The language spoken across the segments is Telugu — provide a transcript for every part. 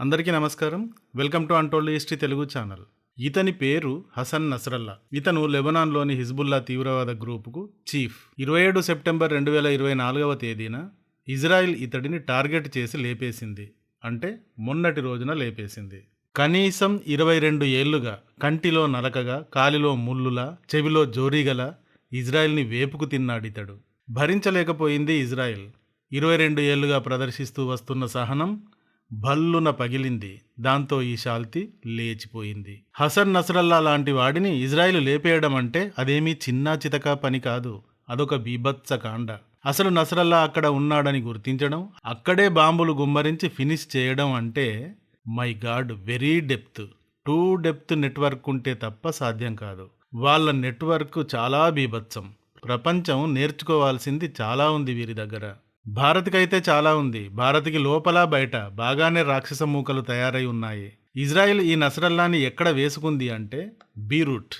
అందరికీ నమస్కారం. Welcome to untold history Telugu channel. ఇతని పేరు హసన్ నస్రల్లా. ఇతను లెబనాన్లోని హిజ్బుల్లా తీవ్రవాద గ్రూపుకు చీఫ్. ఇరవై ఏడు సెప్టెంబర్ రెండు వేల ఇరవై నాలుగవ తేదీన ఇజ్రాయెల్ ఇతడిని టార్గెట్ చేసి లేపేసింది. అంటే మొన్నటి రోజున లేపేసింది. కనీసం ఇరవై రెండు ఏళ్ళుగా కంటిలో నలకగా కాలిలో ముల్లులా చెవిలో జోరీగల ఇజ్రాయెల్ని వేపుకు తిన్నాడు ఇతడు భరించలేకపోయింది ఇజ్రాయెల్. ఇరవై రెండు ఏళ్ళుగా ప్రదర్శిస్తూ వస్తున్న సహనం భల్లున పగిలింది. దాంతో ఈ శాల్తి లేచిపోయింది. హసన్ నసరల్లా లాంటి వాడిని ఇజ్రాయిల్ లేపేయడం అంటే అదేమీ చిన్నా చితకా పని కాదు. అదొక బీభత్స కాండ. అసలు నసరల్లా అక్కడ ఉన్నాడని గుర్తించడం అక్కడే బాంబులు గుమ్మరించి ఫినిష్ చేయడం అంటే my god very depth. Too depth network ఉంటే తప్ప సాధ్యం కాదు. వాళ్ళ నెట్వర్క్ చాలా బీభత్సం. ప్రపంచం నేర్చుకోవాల్సింది చాలా ఉంది వీరి దగ్గర. భారత్కైతే చాలా ఉంది. భారత్కి లోపల బయట బాగానే రాక్షస మూకలు తయారై ఉన్నాయి. ఇజ్రాయెల్ ఈ నసరల్లాని ఎక్కడ వేసుకుంది అంటే బీరూట్.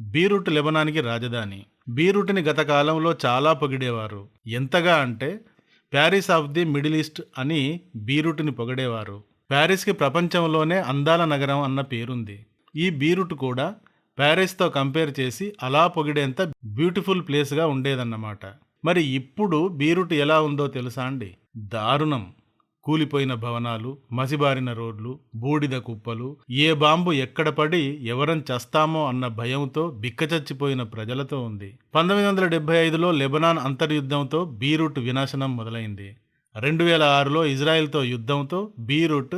బీరూట్ లెబనానికి రాజధాని. బీరూట్ని గత కాలంలో చాలా పొగిడేవారు. ఎంతగా అంటే Paris of the Middle East అని బీరూట్ని పొగిడేవారు. ప్యారిస్కి ప్రపంచంలోనే అందాల నగరం అన్న పేరుంది. ఈ బీరూట్ కూడా ప్యారిస్తో కంపేర్ చేసి అలా పొగిడేంత బ్యూటిఫుల్ ప్లేస్గా ఉండేదన్నమాట. మరి ఇప్పుడు బీరుట్ ఎలా ఉందో తెలుసా అండి? దారుణం. కూలిపోయిన భవనాలు మసిబారిన రోడ్లు బూడిద కుప్పలు ఏ బాంబు ఎక్కడ పడి ఎవరం చస్తామో అన్న భయంతో బిక్కచచ్చిపోయిన ప్రజలతో ఉంది. పంతొమ్మిది వందల డెబ్బై ఐదులో లెబనాన్ అంతర్యుద్ధంతో బీరూట్ వినాశనం మొదలైంది. రెండు వేల ఆరులో ఇజ్రాయెల్తో యుద్ధంతో Beirut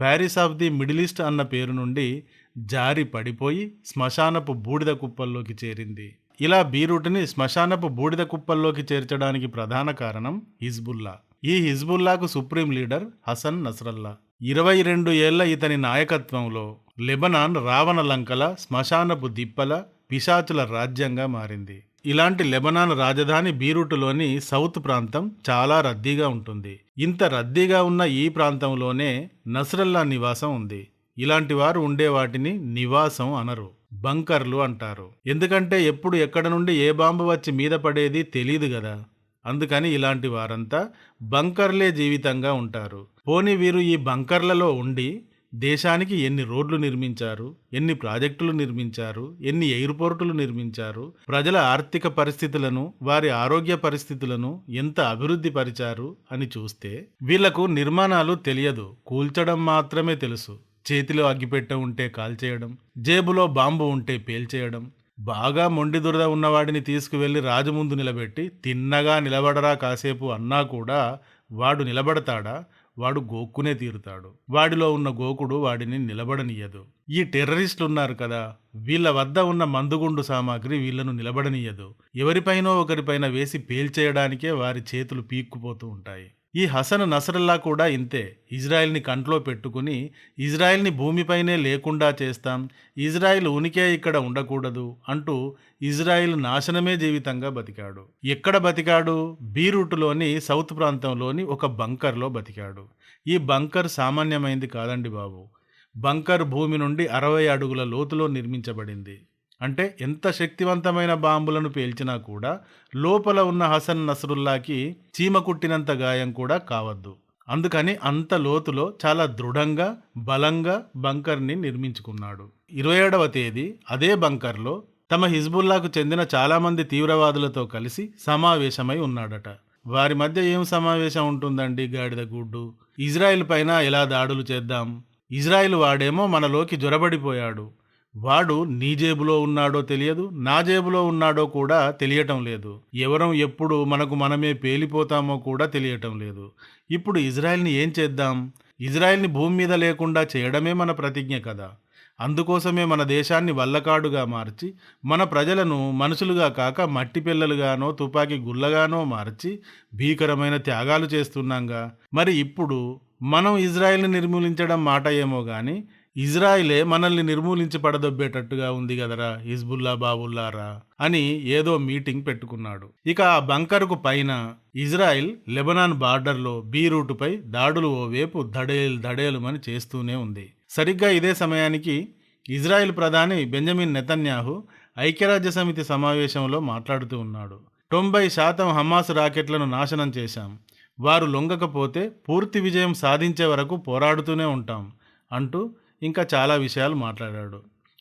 Paris of the Middle East అన్న పేరు నుండి జారి పడిపోయి శ్మశానపు బూడిద కుప్పల్లోకి చేరింది. ఇలా బీరూట్ని శ్మశానపు బూడిద కుప్పల్లోకి చేర్చడానికి ప్రధాన కారణం హిజ్బుల్లా. ఈ హిజ్బుల్లాకు సుప్రీం లీడర్ హసన్ నస్రల్లా. ఇరవై రెండు ఏళ్ళ ఇతని నాయకత్వంలో లెబనాన్ రావణ లంకల శ్మశానపు దిప్పల పిశాచుల రాజ్యంగా మారింది. ఇలాంటి లెబనాన్ రాజధాని బీరూటులోని సౌత్ ప్రాంతం చాలా రద్దీగా ఉంటుంది. ఇంత రద్దీగా ఉన్న ఈ ప్రాంతంలోనే నస్రల్లా నివాసం ఉంది. ఇలాంటి వారు ఉండే వాటిని నివాసం అనరు. బంకర్లు అంటారు. ఎందుకంటే ఎప్పుడు ఎక్కడ నుండి ఏ బాంబు వచ్చి మీద పడేది తెలియదు కదా అందుకని ఇలాంటి వారంతా బంకర్లే జీవితంగా ఉంటారు. పోనీ వీరు ఈ బంకర్లలో ఉండి దేశానికి ఎన్ని రోడ్లు నిర్మించారు ఎన్ని ప్రాజెక్టులు నిర్మించారు ఎన్ని ఎయిర్పోర్టులు నిర్మించారు ప్రజల ఆర్థిక పరిస్థితులను వారి ఆరోగ్య పరిస్థితులను ఎంత అభివృద్ధి పరిచారు అని చూస్తే వీళ్ళకు నిర్మాణాలు తెలియదు. కూల్చడం మాత్రమే తెలుసు. చేతిలో అగ్గిపెట్ట ఉంటే కాల్చేయడం జేబులో బాంబు ఉంటే పేల్చేయడం బాగా మొండి దురద ఉన్నవాడిని తీసుకువెళ్ళి రాజు ముందు నిలబెట్టి తిన్నగా నిలబడరా కాసేపు అన్నా కూడా వాడు నిలబడతాడా? వాడు గోక్కునే తీరుతాడు. వాడిలో ఉన్న గోకుడు వాడిని నిలబడనీయదు. ఈ టెర్రరిస్టులు ఉన్నారు కదా వీళ్ళ వద్ద ఉన్న మందుగుండు సామాగ్రి వీళ్ళను నిలబడనీయదు. ఎవరిపైనో ఒకరిపైన వేసి పేల్చేయడానికే వారి చేతులు పీక్కుపోతూ ఉంటాయి. ఈ హసన్ నసరల్లా కూడా ఇంతే. ఇజ్రాయెల్ని కంట్లో పెట్టుకుని ఇజ్రాయెల్ని భూమిపైనే లేకుండా చేస్తాం ఇజ్రాయెల్ ఉనికే ఇక్కడ ఉండకూడదు అంటూ ఇజ్రాయెల్ నాశనమే జీవితంగా బతికాడు. ఎక్కడ బతికాడు? బీరూటులోని సౌత్ ప్రాంతంలోని ఒక బంకర్లో బతికాడు. ఈ బంకర్ సామాన్యమైంది కాదండి బాబు. బంకర్ భూమి నుండి అరవై అడుగుల లోతులో నిర్మించబడింది. అంటే ఎంత శక్తివంతమైన బాంబులను పేల్చినా కూడా లోపల ఉన్న హసన్ నసరుల్లాకి చీమ కుట్టినంత గాయం కూడా కావద్దు. అందుకని అంత లోతులో చాలా దృఢంగా బలంగా బంకర్ని నిర్మించుకున్నాడు. ఇరవై ఏడవ తేదీ అదే బంకర్లో తమ హిజ్బుల్లాకు చెందిన చాలామంది తీవ్రవాదులతో కలిసి సమావేశమై ఉన్నాడట. వారి మధ్య ఏం సమావేశం ఉంటుందండి గాడిద గుడ్డు? ఇజ్రాయెల్ పైన ఎలా దాడులు చేద్దాం? ఇజ్రాయెల్ వాడేమో మనలోకి జొరబడిపోయాడు. వాడు నీ జేబులో ఉన్నాడో తెలియదు నా జేబులో ఉన్నాడో కూడా తెలియటం లేదు. ఎవరం ఎప్పుడు మనకు మనమే పేలిపోతామో కూడా తెలియటం లేదు. ఇప్పుడు ఇజ్రాయెల్ని ఏం చేద్దాం? ఇజ్రాయెల్ని భూమి మీద లేకుండా చేయడమే మన ప్రతిజ్ఞ కదా. అందుకోసమే మన దేశాన్ని వల్లకాడుగా మార్చి మన ప్రజలను మనుషులుగా కాక మట్టి పిల్లలుగానో తుపాకీ గుల్లగానో మార్చి భీకరమైన త్యాగాలు చేస్తున్నాంగా. మరి ఇప్పుడు మనం ఇజ్రాయెల్ని నిర్మూలించడం మాట ఏమో కానీ ఇజ్రాయిలే మనల్ని నిర్మూలించి పడదొబ్బేటట్టుగా ఉంది కదరా హిజ్బుల్లా బాబుల్లారా అని ఏదో మీటింగ్ పెట్టుకున్నాడు. ఇక ఆ బంకరుకు పైన ఇజ్రాయిల్ లెబనాన్ బార్డర్లో బీరూటుపై దాడులు ఓవేపు దడేలు దడేలుమని చేస్తూనే ఉంది. సరిగ్గా ఇదే సమయానికి ఇజ్రాయెల్ ప్రధాని బెంజమిన్ నెతన్యాహు ఐక్యరాజ్య సమితి సమావేశంలో మాట్లాడుతూ ఉన్నాడు. తొంభై శాతం హమాస్ రాకెట్లను నాశనం చేశాం. వారు లొంగకపోతే పూర్తి విజయం సాధించే వరకు పోరాడుతూనే ఉంటాం అంటూ ఇంకా చాలా విషయాలు మాట్లాడాడు.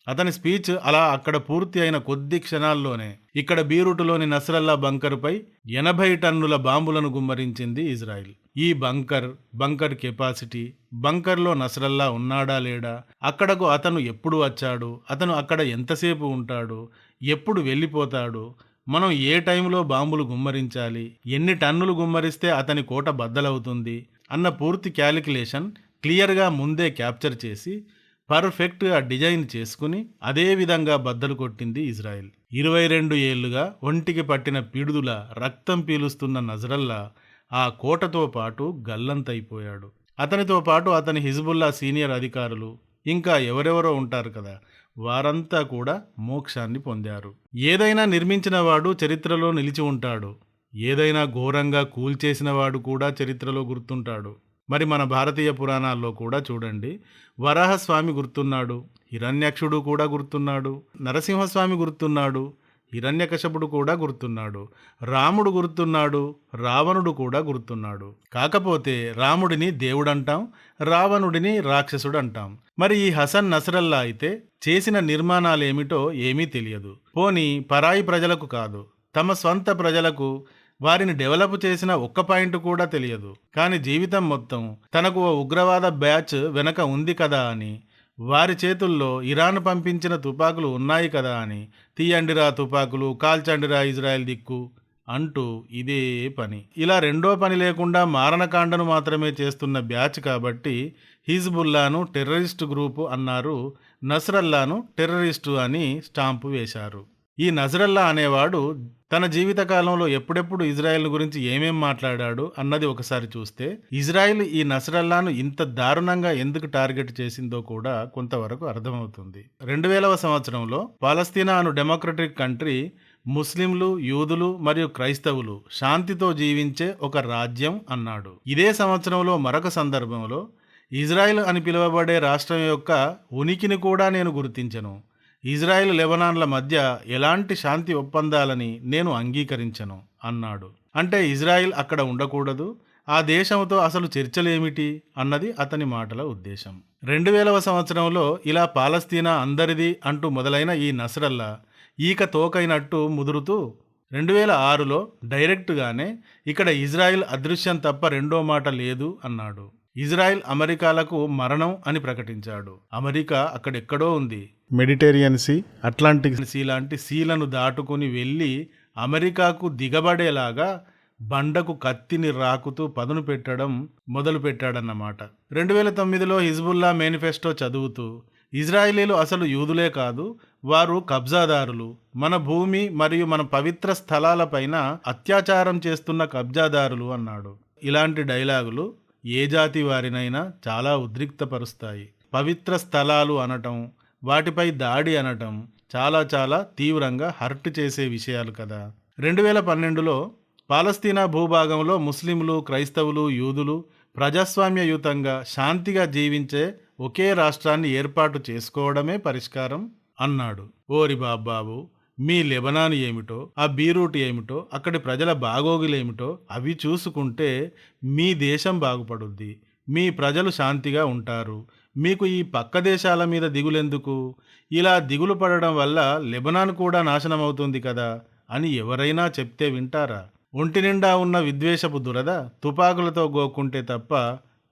అతని స్పీచ్ అలా అక్కడ పూర్తి అయిన కొద్ది క్షణాల్లోనే ఇక్కడ బీరూటులోని నస్రల్లా బంకర్పై ఎనభై టన్నుల బాంబులను గుమ్మరించింది ఇజ్రాయిల్. ఈ బంకర్ బంకర్ కెపాసిటీ బంకర్లో నస్రల్లా ఉన్నాడా లేడా అక్కడకు అతను ఎప్పుడు వచ్చాడు అతను అక్కడ ఎంతసేపు ఉంటాడు ఎప్పుడు వెళ్ళిపోతాడు మనం ఏ టైంలో బాంబులు గుమ్మరించాలి ఎన్ని టన్నులు గుమ్మరిస్తే అతని కోట బద్దలవుతుంది అన్న పూర్తి క్యాలిక్యులేషన్ క్లియర్గా ముందే క్యాప్చర్ చేసి పర్ఫెక్ట్గా డిజైన్ చేసుకుని అదే విధంగా బద్దలు కొట్టింది ఇజ్రాయెల్. ఇరవై రెండు ఏళ్ళుగా ఒంటికి పట్టిన పిడుదుల రక్తం పీలుస్తున్న నజరల్లా ఆ కోటతో పాటు గల్లంతైపోయాడు. అతనితో పాటు అతని హిజ్బుల్లా సీనియర్ అధికారులు ఇంకా ఎవరెవరో ఉంటారు కదా వారంతా కూడా మోక్షాన్ని పొందారు. ఏదైనా నిర్మించిన వాడు చరిత్రలో నిలిచి ఉంటాడు. ఏదైనా ఘోరంగా కూల్చేసిన వాడు కూడా చరిత్రలో గుర్తుంటాడు. మరి మన భారతీయ పురాణాల్లో కూడా చూడండి. వరాహస్వామి గుర్తున్నాడు హిరణ్యక్షుడు కూడా గుర్తున్నాడు నరసింహస్వామి గుర్తున్నాడు హిరణ్యకశపుడు కూడా గుర్తున్నాడు రాముడు గుర్తున్నాడు రావణుడు కూడా గుర్తున్నాడు. కాకపోతే రాముడిని దేవుడంటాం రావణుడిని రాక్షసుడు అంటాం మరి ఈ హసన్ నసరల్లా అయితే చేసిన నిర్మాణాలేమిటో ఏమీ తెలియదు. పోని పరాయి ప్రజలకు కాదు తమ స్వంత ప్రజలకు వారిని డెవలప్ చేసిన ఒక్క పాయింట్ కూడా తెలియదు. కానీ జీవితం మొత్తం తనకు ఓ ఉగ్రవాద బ్యాచ్ వెనక ఉంది కదా అని వారి చేతుల్లో ఇరాన్ పంపించిన తుపాకులు ఉన్నాయి కదా అని తీయండిరా తుపాకులు కాల్చండిరా ఇజ్రాయెల్ దిక్కు అంటూ ఇదే పని. ఇలా రెండో పని లేకుండా మారణకాండను మాత్రమే చేస్తున్న బ్యాచ్ కాబట్టి హిజ్బుల్లాను టెర్రరిస్ట్ గ్రూపు అన్నారు నస్రల్లాను టెర్రరిస్టు అని స్టాంపు వేశారు. ఈ నజరల్లా అనేవాడు తన జీవితకాలంలో ఎప్పుడెప్పుడు ఇజ్రాయెల్ గురించి ఏమేం మాట్లాడాడు అన్నది ఒకసారి చూస్తే ఇజ్రాయెల్ ఈ నసరల్లాను ఇంత దారుణంగా ఎందుకు టార్గెట్ చేసిందో కూడా కొంతవరకు అర్థమవుతుంది. రెండు వేలవ సంవత్సరంలో పాలస్తీనా అను డెమోక్రటిక్ కంట్రీ ముస్లింలు యూదులు మరియు క్రైస్తవులు శాంతితో జీవించే ఒక రాజ్యం అన్నాడు. ఇదే సంవత్సరంలో మరొక సందర్భంలో ఇజ్రాయెల్ అని పిలువబడే రాష్ట్రం యొక్క ఉనికిని కూడా నేను గుర్తించను. ఇజ్రాయెల్ లెబనాన్ల మధ్య ఎలాంటి శాంతి ఒప్పందాలని నేను అంగీకరించను అన్నాడు. అంటే ఇజ్రాయిల్ అక్కడ ఉండకూడదు ఆ దేశంతో అసలు చర్చలేమిటి అన్నది అతని మాటల ఉద్దేశం. రెండు వేలవ సంవత్సరంలో ఇలా పాలస్తీనా అందరిది అంటూ మొదలైన ఈ నసరల్లా ఈక తోకైనట్టు ముదురుతూ రెండు వేల ఆరులో డైరెక్ట్గానే ఇక్కడ ఇజ్రాయిల్ అదృశ్యం తప్ప రెండో మాట లేదు అన్నాడు. ఇజ్రాయెల్ అమెరికాలకు మరణం అని ప్రకటించాడు. అమెరికా అక్కడెక్కడో ఉంది. మెడిటేరియన్ సీ అట్లాంటిక్ సీ లాంటి సీలను దాటుకుని వెళ్ళి అమెరికాకు దిగబడేలాగా బండకు కత్తిని రాకుతూ పదును పెట్టడం మొదలు పెట్టాడన్నమాట. రెండు వేల తొమ్మిదిలో హిజ్బుల్లా మేనిఫెస్టో చదువుతూ ఇజ్రాయిలీలు అసలు యూదులే కాదు వారు కబ్జాదారులు. మన భూమి మరియు మన పవిత్ర స్థలాలపైన అత్యాచారం చేస్తున్న కబ్జాదారులు అన్నాడు. ఇలాంటి డైలాగులు ఏ జాతి వారినైనా చాలా ఉద్రిక్తపరుస్తాయి. పవిత్ర స్థలాలు అనటం వాటిపై దాడి అనటం చాలా చాలా తీవ్రంగా హర్ట్ చేసే విషయాలు కదా. రెండు వేల పన్నెండులో పాలస్తీనా భూభాగంలో ముస్లింలు క్రైస్తవులు యూదులు ప్రజాస్వామ్యయుతంగా శాంతిగా జీవించే ఒకే రాష్ట్రాన్ని ఏర్పాటు చేసుకోవడమే పరిష్కారం అన్నాడు. ఓరి బాబాబు మీ లెబనాన్ ఏమిటో ఆ బీరూట్ ఏమిటో అక్కడి ప్రజల బాగోగులేమిటో అవి చూసుకుంటే మీ దేశం బాగుపడుద్ది. మీ ప్రజలు శాంతిగా ఉంటారు. మీకు ఈ పక్క దేశాల మీద దిగులెందుకు? ఇలా దిగులు పడడం వల్ల లెబనాన్ కూడా నాశనం అవుతుంది కదా అని ఎవరైనా చెప్తే వింటారా? ఒంటి నిండా ఉన్న విద్వేషపు దురద తుపాకులతో గోక్కుంటే తప్ప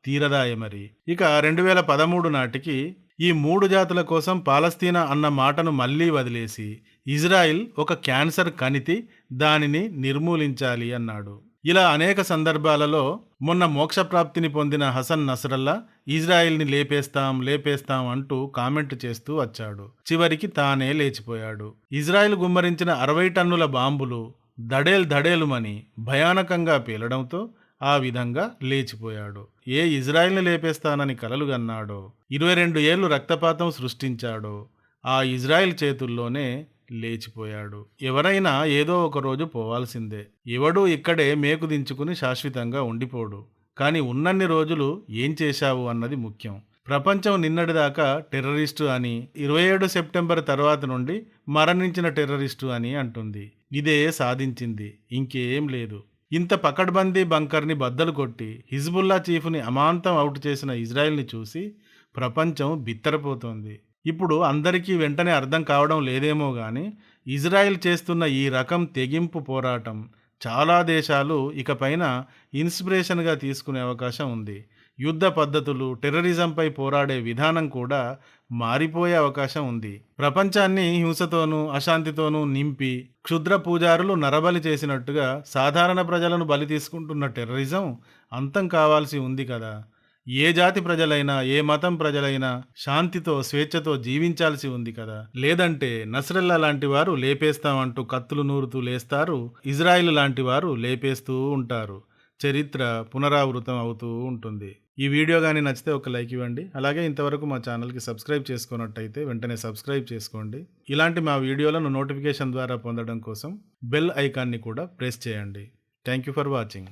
తీరదాయ మరి. ఇక రెండు వేల పదమూడు నాటికి ఈ మూడు జాతుల కోసం పాలస్తీనా అన్న మాటను మళ్ళీ వదిలేసి ఇజ్రాయిల్ ఒక క్యాన్సర్ కణితి దానిని నిర్మూలించాలి అన్నాడు. ఇలా అనేక సందర్భాలలో మొన్న మోక్షప్రాప్తిని పొందిన హసన్ నసరల్లా ఇజ్రాయిల్ని లేపేస్తాం లేపేస్తాం అంటూ కామెంట్ చేస్తూ వచ్చాడు. చివరికి తానే లేచిపోయాడు. ఇజ్రాయిల్ గుమ్మరించిన అరవై టన్నుల బాంబులు దడేల్ దడేలుమని భయానకంగా పేలడంతో ఆ విధంగా లేచిపోయాడు. ఏ ఇజ్రాయిల్ని లేపేస్తానని కలలుగన్నాడో ఇరవై రెండు ఏళ్ళు రక్తపాతం సృష్టించాడో ఆ ఇజ్రాయిల్ చేతుల్లోనే లేచిపోయాడు. ఎవరైనా ఏదో ఒక రోజు పోవాల్సిందే. ఎవడూ ఇక్కడే మేకు దించుకుని శాశ్వతంగా ఉండిపోడు. కానీ ఉన్నన్ని రోజులు ఏం చేశావు అన్నది ముఖ్యం. ప్రపంచం నిన్నటిదాకా టెర్రరిస్టు అని ఇరవై ఏడు సెప్టెంబర్ తర్వాత నుండి మరణించిన టెర్రరిస్టు అని అంటుంది. ఇదే సాధించింది. ఇంకేం లేదు. ఇంత పకడ్బందీ బంకర్ని బద్దలు కొట్టి హిజ్బుల్లా చీఫ్ని అమాంతం అవుట్ చేసిన ఇజ్రాయెల్ని చూసి ప్రపంచం బిత్తరపోతోంది. ఇప్పుడు అందరికీ వెంటనే అర్థం కావడం లేదేమో కానీ ఇజ్రాయెల్ చేస్తున్న ఈ రకం తెగింపు పోరాటం చాలా దేశాలు ఇకపైన ఇన్స్పిరేషన్గా తీసుకునే అవకాశం ఉంది. యుద్ధ పద్ధతులు టెర్రరిజంపై పోరాడే విధానం కూడా మారిపోయే అవకాశం ఉంది. ప్రపంచాన్ని హింసతోనూ అశాంతితోనూ నింపి క్షుద్ర పూజారులు నరబలి చేసినట్టుగా సాధారణ ప్రజలను బలి తీసుకుంటున్న టెర్రరిజం అంతం కావాల్సి ఉంది కదా. ఏ జాతి ప్రజలైనా ఏ మతం ప్రజలైనా శాంతితో స్వేచ్ఛతో జీవించాల్సి ఉంది కదా. లేదంటే నస్రల్లా లాంటి వారు లేపేస్తామంటూ కత్తులు నూరుతూ లేస్తారు. ఇజ్రాయిల్ లాంటి వారు లేపేస్తూ ఉంటారు. చరిత్ర పునరావృతం అవుతూ ఉంటుంది. ఈ వీడియో కానీ నచ్చితే ఒక లైక్ ఇవ్వండి. అలాగే ఇంతవరకు మా ఛానల్కి సబ్స్క్రైబ్ చేసుకున్నట్టయితే వెంటనే సబ్స్క్రైబ్ చేసుకోండి. ఇలాంటి మా వీడియోలను నోటిఫికేషన్ ద్వారా పొందడం కోసం బెల్ ఐకాన్ని కూడా ప్రెస్ చేయండి. Thank you for watching.